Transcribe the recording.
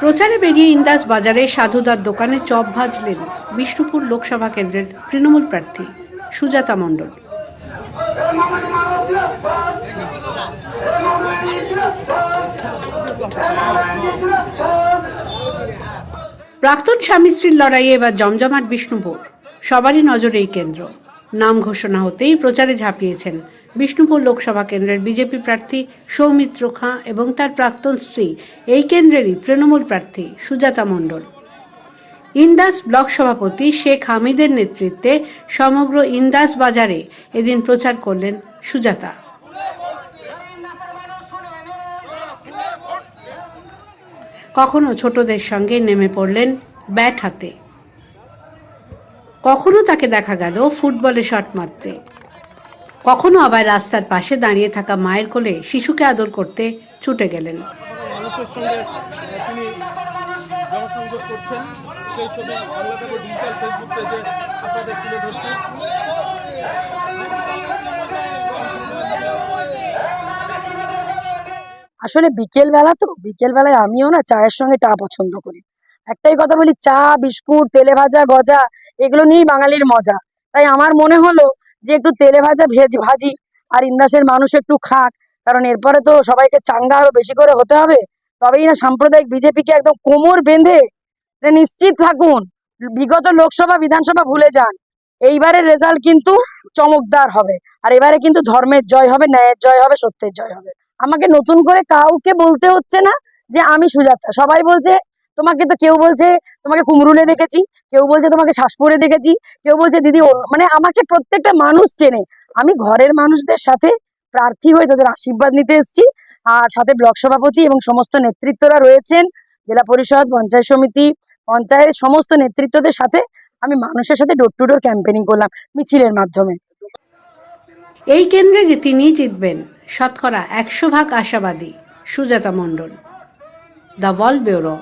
প্রচারে বেরিয়ে ইন্দাস বাজারে সাধুদার দোকানে চপ ভাজলেন বিষ্ণুপুর লোকসভা কেন্দ্রের তৃণমূল প্রার্থী সুজাতা মণ্ডল। প্রাক্তন স্বামী স্ত্রীর লড়াইয়ে এবার জমজমাট বিষ্ণুপুর। সবারই নজরে এই কেন্দ্র। নাম ঘোষণা হতেই প্রচারে ঝাঁপিয়েছেন বিষ্ণুপুর লোকসভা কেন্দ্রের বিজেপি প্রার্থী সৌমিত্র খাঁ এবং তার প্রাক্তন স্ত্রী এই কেন্দ্রেরই তৃণমূল প্রার্থী সুজাতা মণ্ডল। ইন্দাস ব্লক সভাপতি শেখ হামিদের নেতৃত্বে সমগ্র ইন্দাস বাজারে এদিন প্রচার করলেন সুজাতা। কখনো ছোটদের সঙ্গে নেমে পড়লেন ব্যাট হাতে। কখনো তাকে দেখা গেল ফুটবলে শট মারতে। কখনো আবার রাস্তার পাশে দাঁড়িয়ে থাকা মায়ের কোলে শিশুকে আদর করতে ছুটে গেলেন। মানুষের সঙ্গে তিনি জনসংযোগ করছেন। সেই ছবি বাংলা থেকে ডিজিটাল ফেসবুক পেজে আপনাদের তুলে ধরছি। আসলে বিকেল বেলা তো বিকেল বেলায় আমিও না চায়ের সঙ্গে চা পছন্দ করি। একটাই কথা বলি চা বিস্কুট তেলে ভাজা গজা এগুলো নিয়েই বাঙালির মজা। তাই আমার মনে হলো যে একটু তেলে ভাজা ভেজ ভাজি আর ইন্দাসের মানুষ একটু খাক, কারণ এরপরে তো সবাইকে চাঙ্গা আরও বেশি করে হতে হবে। তবেই না সাম্প্রদায়িক বিজেপিকে একদম কোমর বেঁধে নিশ্চিত থাকুন, বিগত লোকসভা, বিধানসভা ভুলে যান। এইবারের রেজাল্ট কিন্তু চমকদার হবে, আর এবারে কিন্তু ধর্মের জয় হবে, ন্যায়ের জয় হবে, সত্যের জয় হবে। আমাকে নতুন করে কাউকে বলতে হচ্ছে না যে আমি সুজাতা। সবাই বলছে তোমাকে তো কেউ বলছে, তোমাকে কুমরুলে দেখেছি, কেউ বলছে তোমাকে শ্বাসপুরে দেখেছি, কেউ বলছে দিদি মানে আমাকে প্রত্যেকটা মানুষ চেনে। আমি ঘরের মানুষদের সাথে প্রার্থী হয়ে তাদের আশীর্বাদ নিতে এসেছি। আর সাথে ব্লক সভাপতি এবং সমস্ত নেতৃত্বরা রয়েছেন, জেলা পরিষদ, পঞ্চায়েত সমিতি, পঞ্চায়েত সমস্ত নেতৃত্বদের সাথে আমি মানুষের সাথে ডোর টু ডোর ক্যাম্পেনিং করলাম মিছিলের মাধ্যমে। এই কেন্দ্রে যে তিনিই জিতবেন, শতকরা একশো ভাগ আশাবাদী Sujata Mondal. The wall bureau.